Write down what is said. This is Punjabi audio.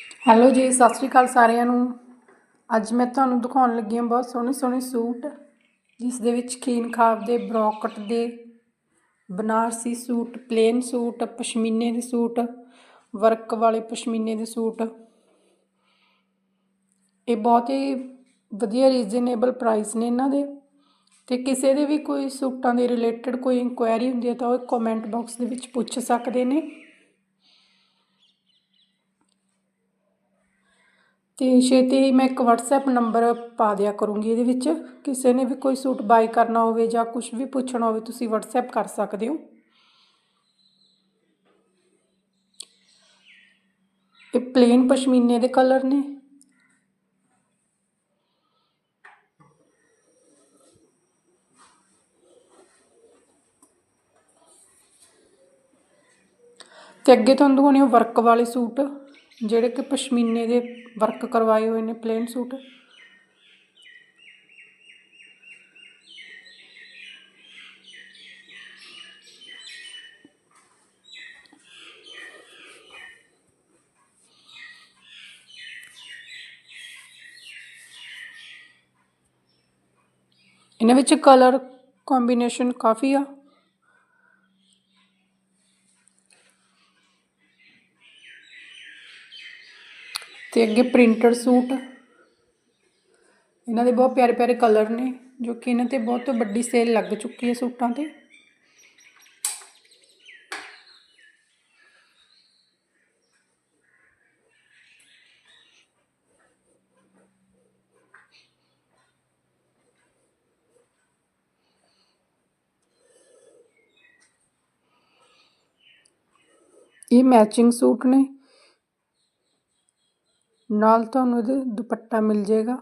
ਹੈਲੋ ਜੀ, ਸਤਿ ਸ਼੍ਰੀ ਅਕਾਲ ਸਾਰਿਆਂ ਨੂੰ। ਅੱਜ ਮੈਂ ਤੁਹਾਨੂੰ ਦਿਖਾਉਣ ਲੱਗੀ ਹਾਂ ਬਹੁਤ ਸੋਹਣੇ ਸੋਹਣੇ ਸੂਟ, ਜਿਸ ਦੇ ਵਿੱਚ ਖੀਨ ਖਾਬ ਦੇ ਬਰੋਕਟ ਦੇ ਬਨਾਰਸੀ ਸੂਟ, ਪਲੇਨ ਸੂਟ, ਪਸ਼ਮੀਨੇ ਦੇ ਸੂਟ, ਵਰਕ ਵਾਲੇ ਪਸ਼ਮੀਨੇ ਦੇ ਸੂਟ। ਇਹ ਬਹੁਤ ਹੀ ਵਧੀਆ ਰੀਜ਼ਨੇਬਲ ਪ੍ਰਾਈਸ ਨੇ ਇਹਨਾਂ ਦੇ। ਤੇ ਕਿਸੇ ਦੇ ਵੀ ਕੋਈ ਸੂਟਾਂ ਦੇ ਰਿਲੇਟਡ ਕੋਈ ਇਨਕੁਆਇਰੀ ਹੁੰਦੀ ਹੈ ਤਾਂ ਉਹ ਕਮੈਂਟ ਬਾਕਸ ਦੇ ਵਿੱਚ ਪੁੱਛ ਸਕਦੇ ਨੇ। ਅਤੇ ਛੇਤੀ ਹੀ ਮੈਂ ਇੱਕ ਵਟਸਐਪ ਨੰਬਰ ਪਾ ਦਿਆ ਕਰੂੰਗੀ ਇਹਦੇ ਵਿੱਚ। ਕਿਸੇ ਨੇ ਵੀ ਕੋਈ ਸੂਟ ਬਾਈ ਕਰਨਾ ਹੋਵੇ ਜਾਂ ਕੁਝ ਵੀ ਪੁੱਛਣਾ ਹੋਵੇ, ਤੁਸੀਂ ਵਟਸਐਪ ਕਰ ਸਕਦੇ ਹੋ। ਇਹ ਪਲੇਨ ਪਸ਼ਮੀਨੇ ਦੇ ਕਲਰ ਨੇ। ਤੇ ਅੱਗੇ ਤੁਹਾਨੂੰ ਦਿਖਾਉਣੇ ਵਰਕ ਵਾਲੇ ਸੂਟ ਜਿਹੜੇ ਕਿ ਪਸ਼ਮੀਨੇ ਦੇ ਵਰਕ ਕਰਵਾਏ ਹੋਏ ਨੇ ਪਲੇਨ ਸੂਟ। ਇਹਨਾਂ ਵਿੱਚ ਕਲਰ ਕੰਬੀਨੇਸ਼ਨ ਕਾਫੀ ਆ। ਤੇ ਅੱਗੇ ਪ੍ਰਿੰਟਡ ਸੂਟ। ਇਹਨਾਂ ਦੇ ਬਹੁਤ ਪਿਆਰੇ ਪਿਆਰੇ ਕਲਰ ਨੇ, ਜੋ ਕਿ ਇਹਨਾਂ ਤੇ ਬਹੁਤ ਵੱਡੀ ਸੇਲ ਲੱਗ ਚੁੱਕੀ ਹੈ ਸੂਟਾਂ ਤੇ। ਇਹ ਮੈਚਿੰਗ ਸੂਟ ਨੇ। ਨਾਲ ਤੁਹਾਨੂੰ ਇਹਦੇ ਦੁਪੱਟਾ ਮਿਲ ਜਾਏਗਾ।